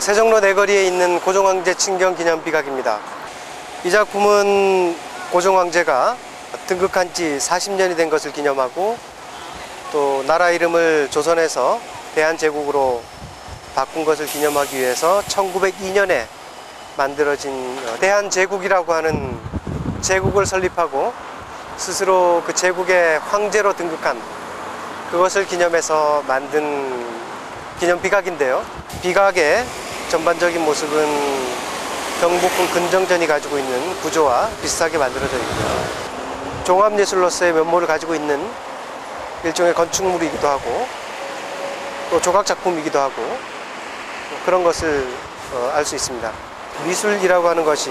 세종로 내거리에 있는 고종황제 친경 기념 비각입니다. 이 작품은 고종황제가 등극한 지 40년이 된 것을 기념하고 또 나라 이름을 조선에서 대한제국으로 바꾼 것을 기념하기 위해서 1902년에 만들어진 어, 대한제국이라고 하는 제국을 설립하고 스스로 그 제국의 황제로 등극한 그것을 기념해서 만든 기념 비각인데요. 비각의 전반적인 모습은 경복궁 근정전이 가지고 있는 구조와 비슷하게 만들어져 있고요. 종합예술로서의 면모를 가지고 있는 일종의 건축물이기도 하고 또 조각 작품이기도 하고 그런 것을 어, 알수 있습니다. 미술이라고 하는 것이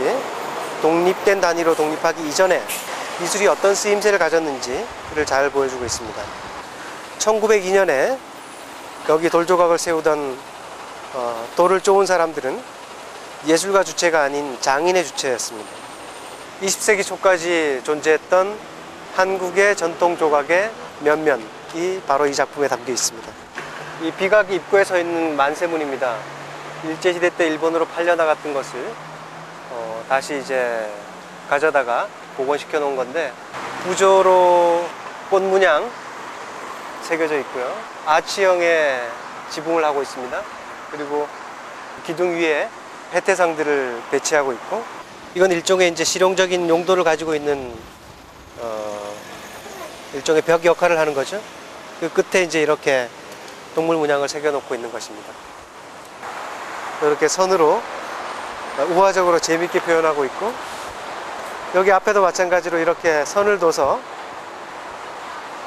독립된 단위로 독립하기 이전에 미술이 어떤 쓰임새를 가졌는지를 잘 보여주고 있습니다. 1902년에 여기 돌조각을 세우던 어, 돌을 쪼은 사람들은 예술가 주체가 아닌 장인의 주체였습니다. 20세기 초까지 존재했던 한국의 전통 조각의 면면이 바로 이 작품에 담겨 있습니다. 이 비각 입구에 서 있는 만세문입니다. 일제시대 때 일본으로 팔려나갔던 것을 어, 다시 이제 가져다가 복원시켜 놓은 건데 구조로 꽃 문양 새겨져 있고요. 아치형의 지붕을 하고 있습니다. 그리고 기둥 위에 해태상들을 배치하고 있고 이건 일종의 이제 실용적인 용도를 가지고 있는 어, 일종의 벽 역할을 하는 거죠. 그 끝에 이제 이렇게 동물 문양을 새겨놓고 있는 것입니다. 이렇게 선으로 우화적으로 재밌게 표현하고 있고 여기 앞에도 마찬가지로 이렇게 선을 둬서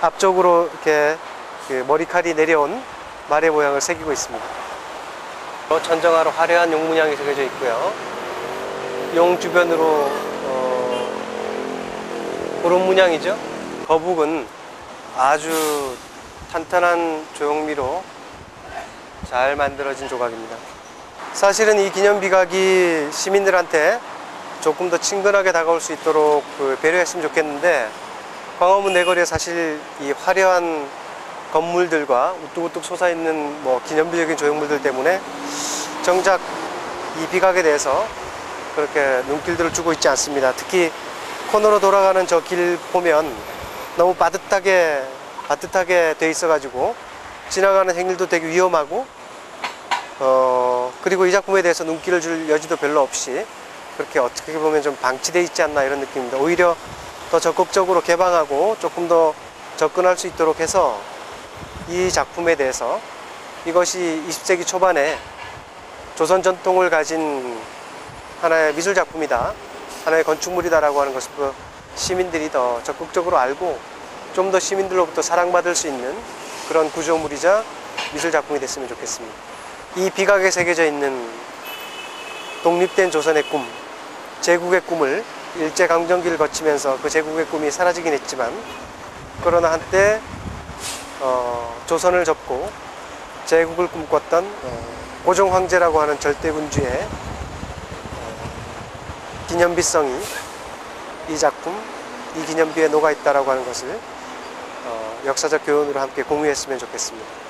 앞쪽으로 이렇게 그 머리칼이 내려온 말의 모양을 새기고 있습니다. 천정화로 화려한 용 문양이 새겨져 있고요. 용 주변으로 어, 그런 문양이죠. 거북은 아주 탄탄한 조형미로 잘 만들어진 조각입니다. 사실은 이 기념 비각이 시민들한테 조금 더 친근하게 다가올 수 있도록 그 배려했으면 좋겠는데 광화문 내거리에 사실 이 화려한 건물들과 우뚝우뚝 솟아있는 뭐 기념비적인 조형물들 때문에 정작 이 비각에 대해서 그렇게 눈길들을 주고 있지 않습니다. 특히 코너로 돌아가는 저 길 보면 너무 빠듯하게 빠듯하게 돼 있어가지고 지나가는 행길도 되게 위험하고 어 그리고 이 작품에 대해서 눈길을 줄 여지도 별로 없이 그렇게 어떻게 보면 좀 방치돼 있지 않나 이런 느낌입니다. 오히려 더 적극적으로 개방하고 조금 더 접근할 수 있도록 해서 이 작품에 대해서 이것이 20세기 초반에 조선 전통을 가진 하나의 미술 작품이다. 하나의 건축물이다라고 하는 것을 시민들이 더 적극적으로 알고 좀 더 시민들로부터 사랑받을 수 있는 그런 구조물이자 미술 작품이 됐으면 좋겠습니다. 이 비각에 새겨져 있는 독립된 조선의 꿈, 제국의 꿈을 일제강점기를 거치면서 그 제국의 꿈이 사라지긴 했지만 그러나 한때 어, 조선을 접고 제국을 꿈꿨던 어, 고종 황제라고 하는 절대군주의 어, 기념비성이 이 작품, 이 기념비에 녹아 있다라고 하는 것을 어, 역사적 교훈으로 함께 공유했으면 좋겠습니다.